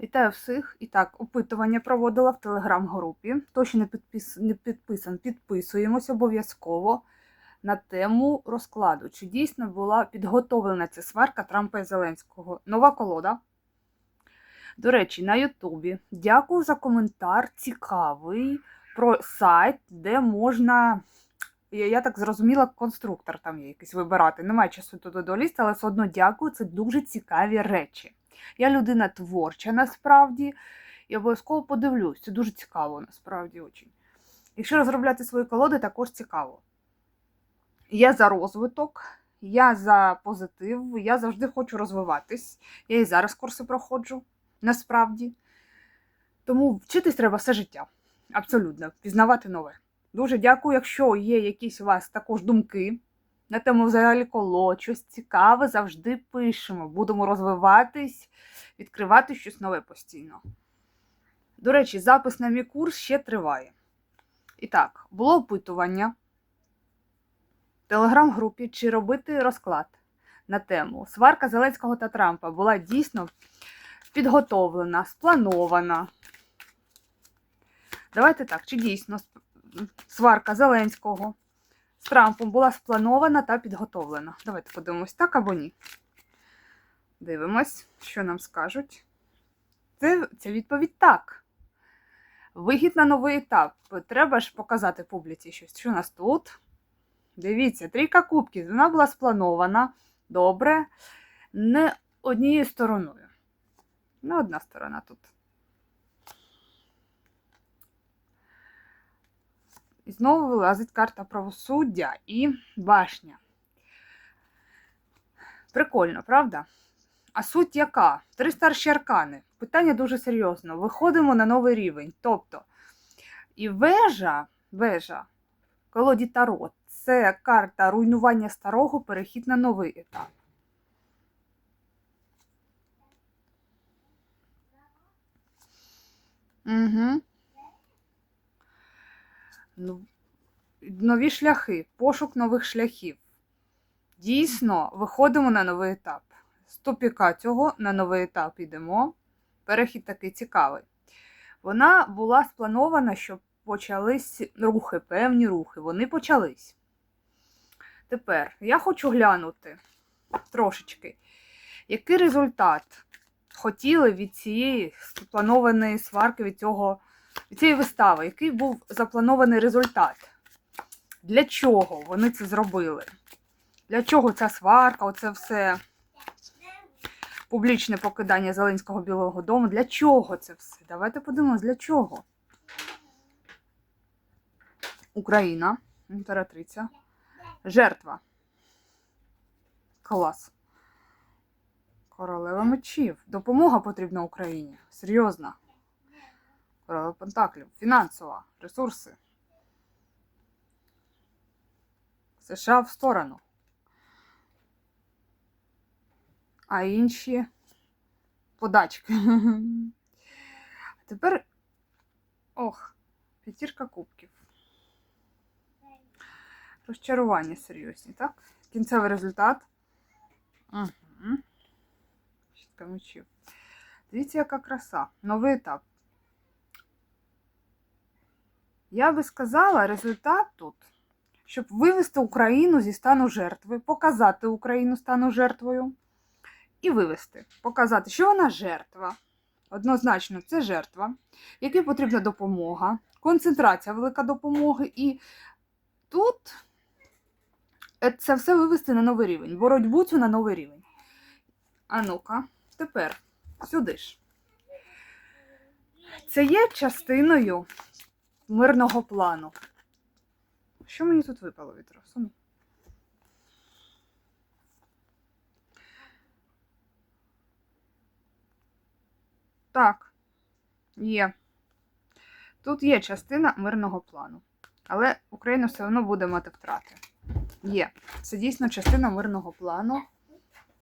Вітаю всіх. І так, опитування проводила в телеграм-групі. Хто ще не, підпис... не підписан, підписуємось обов'язково на тему розкладу. Чи дійсно була підготовлена ця сварка Трампа і Зеленського? Нова колода. До речі, на Ютубі. Дякую за коментар. Цікавий про сайт, де можна. Я, я так зрозуміла, конструктор там є якийсь вибирати. Немає часу туди долізти, але все одно дякую. Це дуже цікаві речі. Я людина творча насправді, і обов'язково подивлюсь. Це дуже цікаво, насправді очень. Якщо розробляти свої колоди, також цікаво. Я за розвиток, я за позитив, я завжди хочу розвиватись. Я і зараз курси проходжу, насправді. Тому вчитись треба все життя. Абсолютно, пізнавати нове. Дуже дякую, якщо є якісь у вас також думки на тему взагалі коло, щось цікаве, завжди пишемо. Будемо розвиватись, відкривати щось нове постійно. До речі, запис на мій курс ще триває. І так, було опитування в телеграм-групі, чи робити розклад на тему сварка Зеленського та Трампа була дійсно підготовлена, спланована. Давайте так, чи дійсно сварка Зеленського з Трампом була спланована та підготовлена. Давайте подивимось, так або ні. Дивимось, що нам скажуть. Це, це відповідь так. Вихід на новий етап. Треба ж показати публіці щось. Що у нас тут? Дивіться, трійка кубків. Вона була спланована. Добре. Не однією стороною. Не одна сторона тут. І знову вилазить карта правосуддя і башня. Прикольно, правда? А суть яка? Три старші аркани. Питання дуже серйозно. Виходимо на новий рівень. Тобто, і вежа, вежа, колоді Таро, це карта руйнування старого, перехід на новий етап. Угу. Ну, нові шляхи, пошук нових шляхів. Дійсно, виходимо на новий етап. З тупіка цього на новий етап йдемо. Перехід такий цікавий. Вона була спланована, щоб почались рухи, певні рухи. Вони почались. Тепер я хочу глянути трошечки, який результат хотіли від цієї спланованої сварки, від цього цієї вистави, який був запланований результат? Для чого вони це зробили? Для чого ця сварка, оце все публічне покидання Зеленського Білого Дому? Для чого це все? Давайте подивимось, для чого? Україна, імператриця, жертва. Клас. Королева мечів. Допомога потрібна Україні. Серйозна. Королева Пентаклів, фінансова, ресурси. США в сторону. А інші подачки. Тепер. Ох, п'ятірка кубків. Розчарування серйозні, так? Кінцевий результат. Угу. Шістка мечів. Дивіться, яка краса. Новий етап. Я би сказала, результат тут, щоб вивести Україну зі стану жертви, показати Україну стану жертвою і вивести, показати, що вона жертва. Однозначно, це жертва, якій потрібна допомога, концентрація, велика допомога. І тут це все вивести на новий рівень, боротьбу цю на новий рівень. А ну-ка, тепер сюди ж. Це є частиною мирного плану. Що мені тут випало від розуму? Так, є. Тут є частина мирного плану. Але Україна все одно буде мати втрати. Є. Це дійсно частина мирного плану.